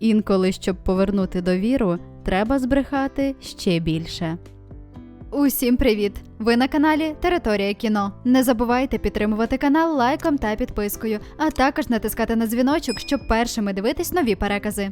Інколи, щоб повернути довіру, треба збрехати ще більше. Усім привіт! Ви на каналі Територія кіно. Не забувайте підтримувати канал лайком та підпискою, а також натискати на дзвіночок, щоб першими дивитись нові перекази.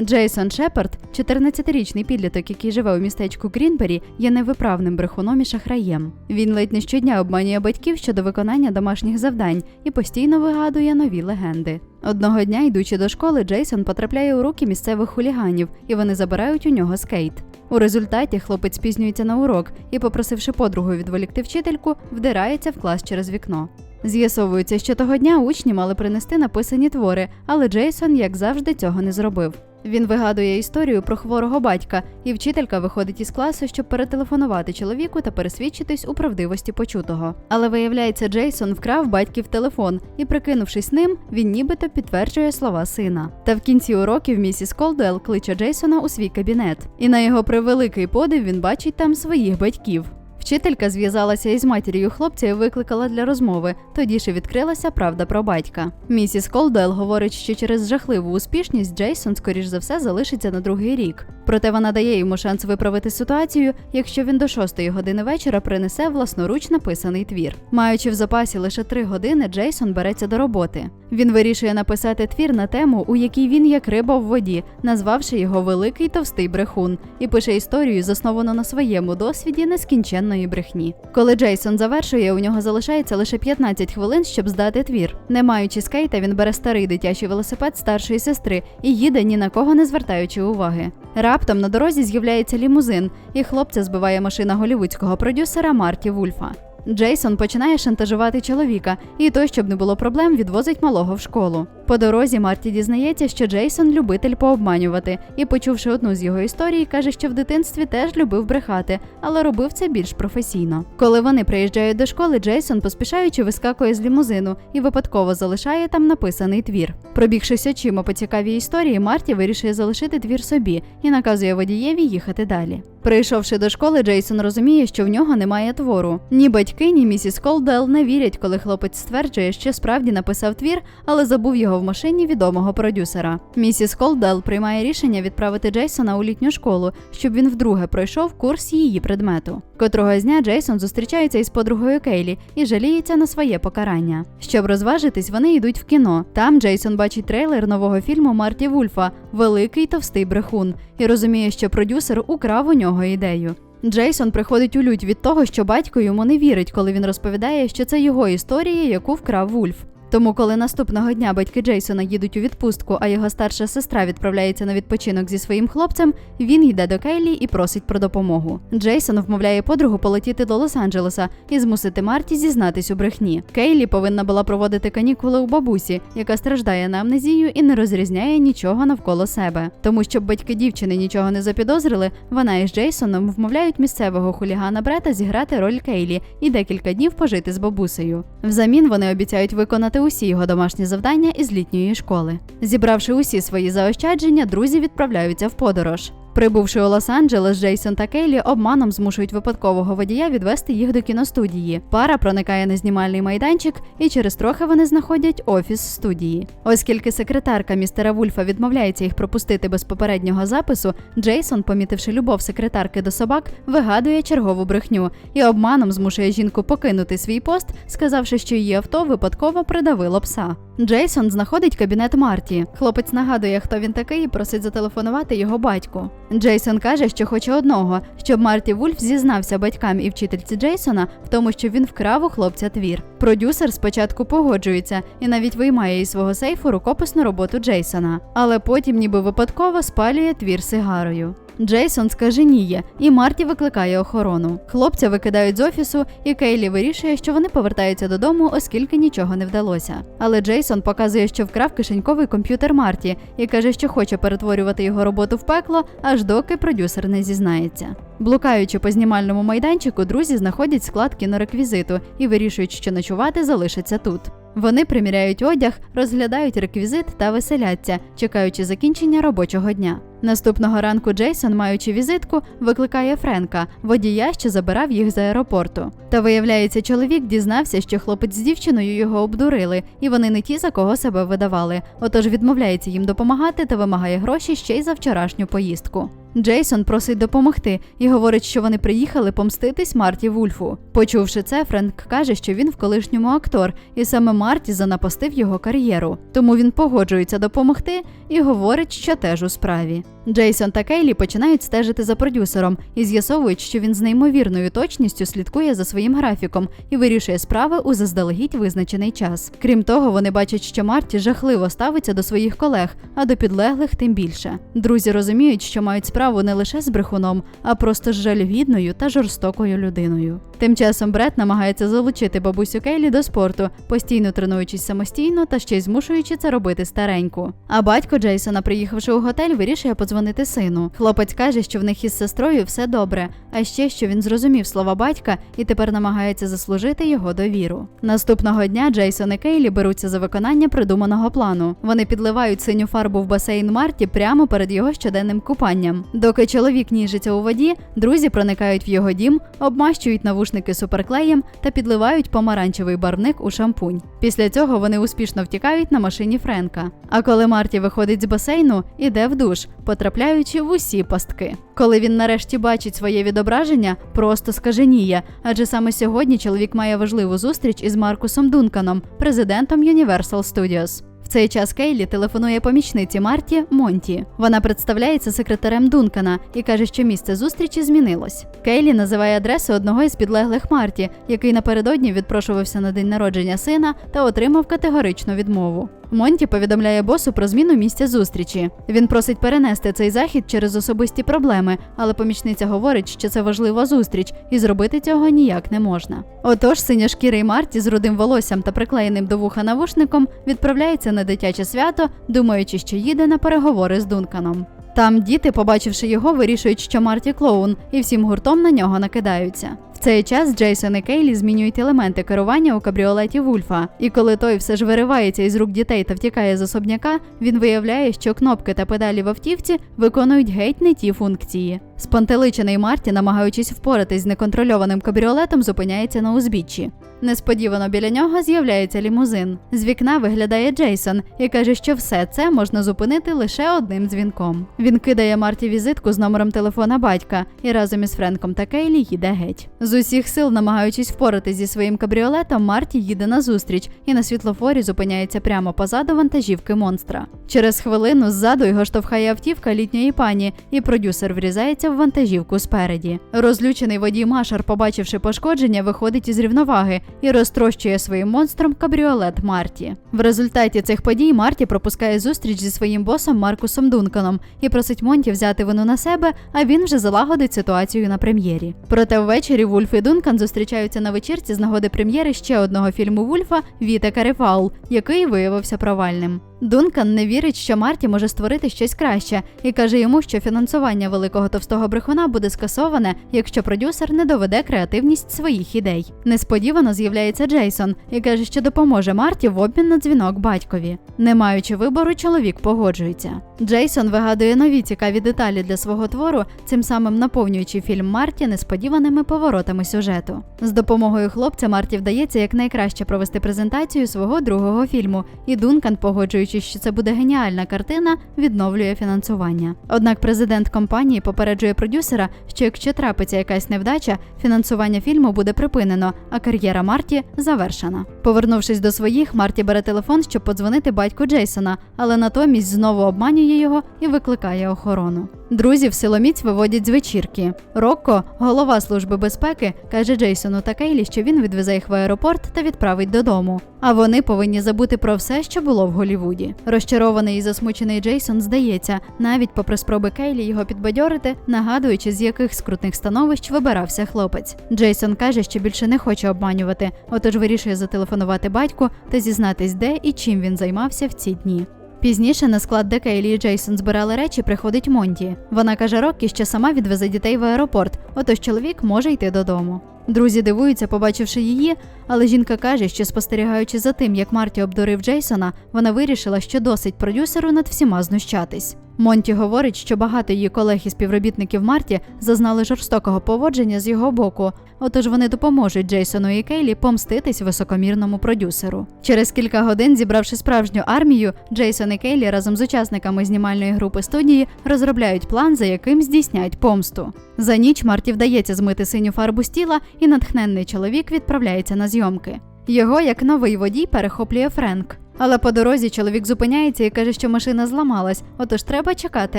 Джейсон Шепард, 14-річний підліток, який живе у містечку Грінбері, є невиправним брехуном і шахраєм. Він ледь не щодня обманює батьків щодо виконання домашніх завдань і постійно вигадує нові легенди. Одного дня, йдучи до школи, Джейсон потрапляє у руки місцевих хуліганів, і вони забирають у нього скейт. У результаті хлопець спізнюється на урок і, попросивши подругу відволікти вчительку, вдирається в клас через вікно. З'ясовується, що того дня учні мали принести написані твори, але Джейсон, як завжди, цього не зробив. Він вигадує історію про хворого батька, і вчителька виходить із класу, щоб перетелефонувати чоловіку та пересвідчитись у правдивості почутого. Але виявляється, Джейсон вкрав батьків телефон і, прикинувшись ним, він нібито підтверджує слова сина. Та в кінці уроків місіс Колдуел кличе Джейсона у свій кабінет, і на його превеликий подив він бачить там своїх батьків. Вчителька зв'язалася із матір'ю хлопця і викликала для розмови. Тоді ж відкрилася правда про батька. Місіс Колдел говорить, що через жахливу успішність Джейсон, скоріш за все, залишиться на другий рік. Проте вона дає йому шанс виправити ситуацію, якщо він до шостої години вечора принесе власноруч написаний твір. Маючи в запасі лише три години, Джейсон береться до роботи. Він вирішує написати твір на тему, у якій він як риба в воді, назвавши його Великий товстий брехун, і пише історію, засновану на своєму досвіді нескінченної брехні. Коли Джейсон завершує, у нього залишається лише 15 хвилин, щоб здати твір. Не маючи скейта, він бере старий дитячий велосипед старшої сестри і їде ні на кого не звертаючи уваги. Раптом на дорозі з'являється лімузин, і хлопця збиває машина голівудського продюсера Марті Вульфа. Джейсон починає шантажувати чоловіка, і той, щоб не було проблем, відвозить малого в школу. По дорозі Марті дізнається, що Джейсон любитель пообманювати, і, почувши одну з його історій, каже, що в дитинстві теж любив брехати, але робив це більш професійно. Коли вони приїжджають до школи, Джейсон, поспішаючи, вискакує з лімузину і випадково залишає там написаний твір. Пробігшись очима по цікавій історії, Марті вирішує залишити твір собі і наказує водієві їхати далі. Прийшовши до школи, Джейсон розуміє, що в нього немає твору. Ні батьки, ні місіс Колдел не вірять, коли хлопець стверджує, що справді написав твір, але забув його в машині відомого продюсера. Місіс Колдел приймає рішення відправити Джейсона у літню школу, щоб він вдруге пройшов курс її предмету. Котрого дня Джейсон зустрічається із подругою Кейлі і жаліється на своє покарання. Щоб розважитись, вони йдуть в кіно. Там Джейсон бачить трейлер нового фільму Марті Вульфа Великий товстий брехун і розуміє, що продюсер украв у нього ідею. Джейсон приходить у лють від того, що батько йому не вірить, коли він розповідає, що це його історія, яку вкрав Вульф. Тому, коли наступного дня батьки Джейсона їдуть у відпустку, а його старша сестра відправляється на відпочинок зі своїм хлопцем, він йде до Кейлі і просить про допомогу. Джейсон вмовляє подругу полетіти до Лос-Анджелеса і змусити Марті зізнатись у брехні. Кейлі повинна була проводити канікули у бабусі, яка страждає на амнезію і не розрізняє нічого навколо себе. Тому щоб батьки дівчини нічого не запідозрили, вона із Джейсоном вмовляють місцевого хулігана Брета зіграти роль Кейлі і декілька днів пожити з бабусею. Взамін вони обіцяють виконати усі його домашні завдання із літньої школи. Зібравши усі свої заощадження, друзі відправляються в подорож. Прибувши у Лос-Анджелес, Джейсон та Кейлі обманом змушують випадкового водія відвести їх до кіностудії. Пара проникає на знімальний майданчик, і через трохи вони знаходять офіс студії. Оскільки секретарка містера Вульфа відмовляється їх пропустити без попереднього запису, Джейсон, помітивши любов секретарки до собак, вигадує чергову брехню і обманом змушує жінку покинути свій пост, сказавши, що її авто випадково придавило пса. Джейсон знаходить кабінет Марті. Хлопець нагадує, хто він такий, і просить зателефонувати його батьку. Джейсон каже, що хоче одного, щоб Марті Вульф зізнався батькам і вчительці Джейсона в тому, що він вкрав у хлопця твір. Продюсер спочатку погоджується і навіть виймає із свого сейфу рукописну роботу Джейсона, але потім, ніби випадково, спалює твір сигарою. Джейсон скаженіє, і Марті викликає охорону. Хлопця викидають з офісу, і Кейлі вирішує, що вони повертаються додому, оскільки нічого не вдалося. Але Джейсон показує, що вкрав кишеньковий комп'ютер Марті і каже, що хоче перетворювати його роботу в пекло, аж доки продюсер не зізнається. Блукаючи по знімальному майданчику, друзі знаходять склад кінореквізиту і вирішують, що ночувати залишаться тут. Вони приміряють одяг, розглядають реквізит та веселяться, чекаючи закінчення робочого дня. Наступного ранку Джейсон, маючи візитку, викликає Френка, водія, що забирав їх з аеропорту. Та виявляється, чоловік дізнався, що хлопець з дівчиною його обдурили, і вони не ті, за кого себе видавали. Отож відмовляється їм допомагати та вимагає гроші ще й за вчорашню поїздку. Джейсон просить допомогти і говорить, що вони приїхали помститись Марті Вульфу. Почувши це, Френк каже, що він в колишньому актор, і саме Марті занапастив його кар'єру. Тому він погоджується допомогти і говорить, що теж у справі. Джейсон та Кейлі починають стежити за продюсером і з'ясовують, що він з неймовірною точністю слідкує за своїм графіком і вирішує справи у заздалегідь визначений час. Крім того, вони бачать, що Марті жахливо ставиться до своїх колег, а до підлеглих тим більше. Друзі розуміють, що мають справу не лише з брехуном, а просто з жалюгідною та жорстокою людиною. Тим часом Бред намагається залучити бабусю Кейлі до спорту, постійно тренуючись самостійно та ще й змушуючи це робити стареньку. А батько Джейсона, приїхавши у готель, вирішує подзвонити сину. Хлопець каже, що в них із сестрою все добре, а ще що він зрозумів слова батька і тепер намагається заслужити його довіру. Наступного дня Джейсон і Кейлі беруться за виконання придуманого плану. Вони підливають синю фарбу в басейн Марті прямо перед його щоденним купанням. Доки чоловік ніжиться у воді, друзі проникають в його дім, обмащують навушники суперклеєм та підливають помаранчевий барвник у шампунь. Після цього вони успішно втікають на машині Френка. А коли Марті виходить з басейну, іде в душ, потрапляючи в усі пастки. Коли він нарешті бачить своє відображення, просто скаженіє, адже саме сьогодні чоловік має важливу зустріч із Маркусом Дунканом, президентом Universal Studios. Цей час Кейлі телефонує помічниці Марті Монті. Вона представляється секретарем Дункана і каже, що місце зустрічі змінилось. Кейлі називає адресу одного із підлеглих Марті, який напередодні відпрошувався на день народження сина та отримав категоричну відмову. Монті повідомляє босу про зміну місця зустрічі. Він просить перенести цей захід через особисті проблеми, але помічниця говорить, що це важлива зустріч, і зробити цього ніяк не можна. Отож, синьошкірий Марті з рудим волоссям та приклеєним до вуха навушником відправляється на дитяче свято, думаючи, що їде на переговори з Дунканом. Там діти, побачивши його, вирішують, що Марті клоун, і всім гуртом на нього накидаються. Цей час Джейсон і Кейлі змінюють елементи керування у кабріолеті Вульфа. І коли той все ж виривається із рук дітей та втікає з особняка, він виявляє, що кнопки та педалі в автівці виконують геть не ті функції. Спантеличений Марті, намагаючись впоратись з неконтрольованим кабріолетом, зупиняється на узбіччі. Несподівано біля нього з'являється лімузин. З вікна виглядає Джейсон і каже, що все це можна зупинити лише одним дзвінком. Він кидає Марті візитку з номером телефона батька і разом із Френком та Кейлі їде геть. З усіх сил, намагаючись впоратись зі своїм кабріолетом, Марті їде на зустріч і на світлофорі зупиняється прямо позаду вантажівки монстра. Через хвилину ззаду його штовхає автівка літньої пані, і продюсер врізається в вантажівку спереді. Розлючений водій Машар, побачивши пошкодження, виходить із рівноваги і розтрощує своїм монстром кабріолет Марті. В результаті цих подій Марті пропускає зустріч зі своїм босом Маркусом Дунканом і просить Монті взяти вину на себе, а він вже залагодить ситуацію на прем'єрі. Проте ввечері Вульф і Дункан зустрічаються на вечірці з нагоди прем'єри ще одного фільму Вульфа Віта Карифаул, який виявився провальним. Дункан не вірить, що Марті може створити щось краще, і каже йому, що фінансування великого товстого брехуна буде скасоване, якщо продюсер не доведе креативність своїх ідей. Несподівано з'являється Джейсон і каже, що допоможе Марті в обмін на дзвінок батькові. Не маючи вибору, чоловік погоджується. Джейсон вигадує нові цікаві деталі для свого твору, цим самим наповнюючи фільм Марті несподіваними поворотами сюжету. З допомогою хлопця Марті вдається якнайкраще провести презентацію свого другого фільму, і Дункан, погоджуючись, що це буде геніальна картина, відновлює фінансування. Однак президент компанії попереджує продюсера, що якщо трапиться якась невдача, фінансування фільму буде припинено, а кар'єра Марті завершена. Повернувшись до своїх, Марті бере телефон, щоб подзвонити батьку Джейсона, але натомість знову обманює його і викликає охорону. Друзів силоміць виводять з вечірки. Рокко, голова служби безпеки, каже Джейсону та Кейлі, що він відвезе їх в аеропорт та відправить додому. А вони повинні забути про все, що було в Голівуді. Розчарований і засмучений Джейсон здається, навіть попри спроби Кейлі його підбадьорити, нагадуючи, з яких скрутних становищ вибирався хлопець. Джейсон каже, що більше не хоче обманювати, отож вирішує зателефонувати батьку та зізнатись, де і чим він займався в ці дні. Пізніше на склад, де Кейлі і Джейсон збирали речі, приходить Монті. Вона каже Роккі, що сама відвезе дітей в аеропорт, отож чоловік може йти додому. Друзі дивуються, побачивши її, але жінка каже, що спостерігаючи за тим, як Марті обдурив Джейсона, вона вирішила, що досить продюсеру над всіма знущатись. Монті говорить, що багато її колег і співробітників Марті зазнали жорстокого поводження з його боку, отож вони допоможуть Джейсону і Кейлі помститись високомірному продюсеру. Через кілька годин, зібравши справжню армію, Джейсон і Кейлі разом з учасниками знімальної групи студії розробляють план, за яким здійснять помсту. За ніч Марті вдається змити синю фарбу з тіла, і натхненний чоловік відправляється на зйомки. Його, як новий водій, перехоплює Френк. Але по дорозі чоловік зупиняється і каже, що машина зламалась, отож треба чекати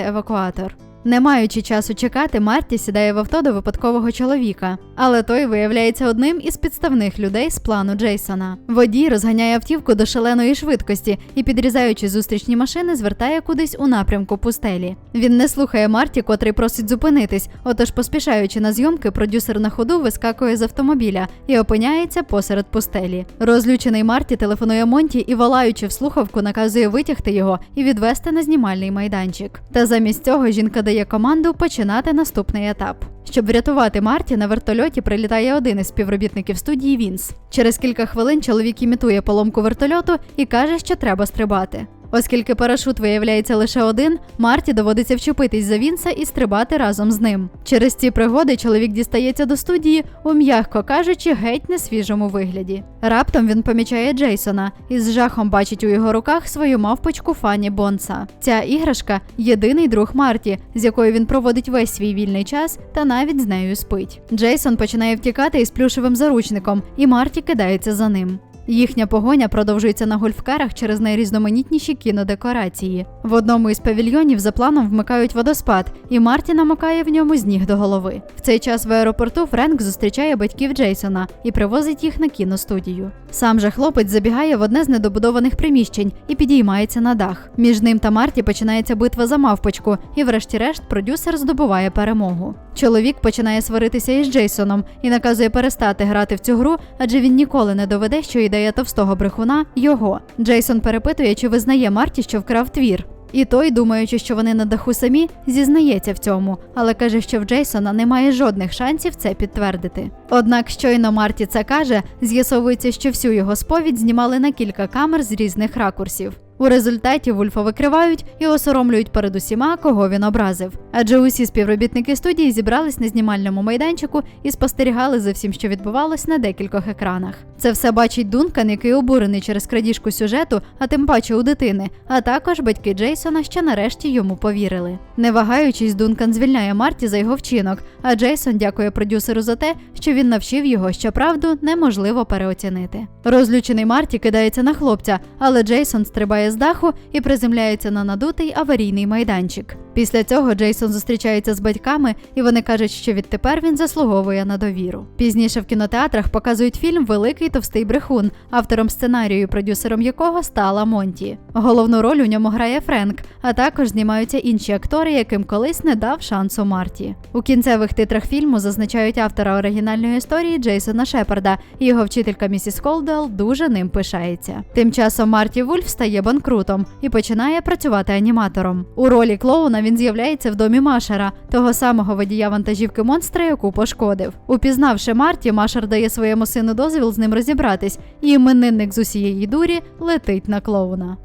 евакуатор. Не маючи часу чекати, Марті сідає в авто до випадкового чоловіка, але той виявляється одним із підставних людей з плану Джейсона. Водій розганяє автівку до шаленої швидкості і, підрізаючи зустрічні машини, звертає кудись у напрямку пустелі. Він не слухає Марті, котрий просить зупинитись. Отож, поспішаючи на зйомки, продюсер на ходу вискакує з автомобіля і опиняється посеред пустелі. Розлючений Марті телефонує Монті і, волаючи в слухавку, наказує витягти його і відвести на знімальний майданчик. Та замість цього жінка дає команду починати наступний етап. Щоб врятувати Марті, на вертольоті прилітає один із співробітників студії Вінс. Через кілька хвилин чоловік імітує поломку вертольоту і каже, що треба стрибати. Оскільки парашут виявляється лише один, Марті доводиться вчепитись за Вінса і стрибати разом з ним. Через ці пригоди чоловік дістається до студії у, м'яко кажучи, геть несвіжому вигляді. Раптом він помічає Джейсона і з жахом бачить у його руках свою мавпочку Фанні Бонса. Ця іграшка єдиний друг Марті, з якою він проводить весь свій вільний час та навіть з нею спить. Джейсон починає втікати із плюшевим заручником, і Марті кидається за ним. Їхня погоня продовжується на гольфкарах через найрізноманітніші кінодекорації. В одному із павільйонів за планом вмикають водоспад, і Марті намокає в ньому з ніг до голови. В цей час в аеропорту Френк зустрічає батьків Джейсона і привозить їх на кіностудію. Сам же хлопець забігає в одне з недобудованих приміщень і підіймається на дах. Між ним та Марті починається битва за мавпочку, і, врешті-решт, продюсер здобуває перемогу. Чоловік починає сваритися із Джейсоном і наказує перестати грати в цю гру, адже він ніколи не доведе, що ідея товстого брехуна його. Джейсон перепитує, чи визнає Марті, що вкрав твір. І той, думаючи, що вони на даху самі, зізнається в цьому, але каже, що в Джейсона немає жодних шансів це підтвердити. Однак, щойно Марті це каже, з'ясовується, що всю його сповідь знімали на кілька камер з різних ракурсів. У результаті Вульфа викривають і осоромлюють перед усіма, кого він образив. Адже усі співробітники студії зібрались на знімальному майданчику і спостерігали за всім, що відбувалось на декількох екранах. Це все бачить Дункан, який обурений через крадіжку сюжету, а тим паче у дитини, а також батьки Джейсона, що нарешті йому повірили. Не вагаючись, Дункан звільняє Марті за його вчинок, а Джейсон дякує продюсеру за те, що він навчив його, що правду неможливо переоцінити. Розлючений Марті кидається на хлопця, але Джейсон стрибає з даху і приземляється на надутий аварійний майданчик. Після цього Джейсон зустрічається з батьками, і вони кажуть, що відтепер він заслуговує на довіру. Пізніше в кінотеатрах показують фільм Великий товстий брехун, автором сценарію, продюсером якого стала Монті. Головну роль у ньому грає Френк, а також знімаються інші актори, яким колись не дав шансу Марті. У кінцевих титрах фільму зазначають автора оригінальної історії Джейсона Шепарда, і його вчителька місіс Колдел дуже ним пишається. Тим часом Марті Вульф стає банкрутом і починає працювати аніматором. У ролі клоуна він з'являється в домі Машера, того самого водія вантажівки монстра, яку пошкодив. Упізнавши Марті, Машер дає своєму сину дозвіл з ним розібратись, і іменинник з усієї дурі летить на клоуна.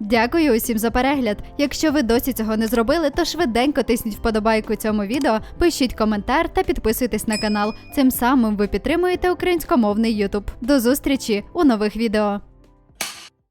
Дякую усім за перегляд. Якщо ви досі цього не зробили, то швиденько тисніть вподобайку цьому відео, пишіть коментар та підписуйтесь на канал. Цим самим ви підтримуєте українськомовний YouTube. До зустрічі у нових відео.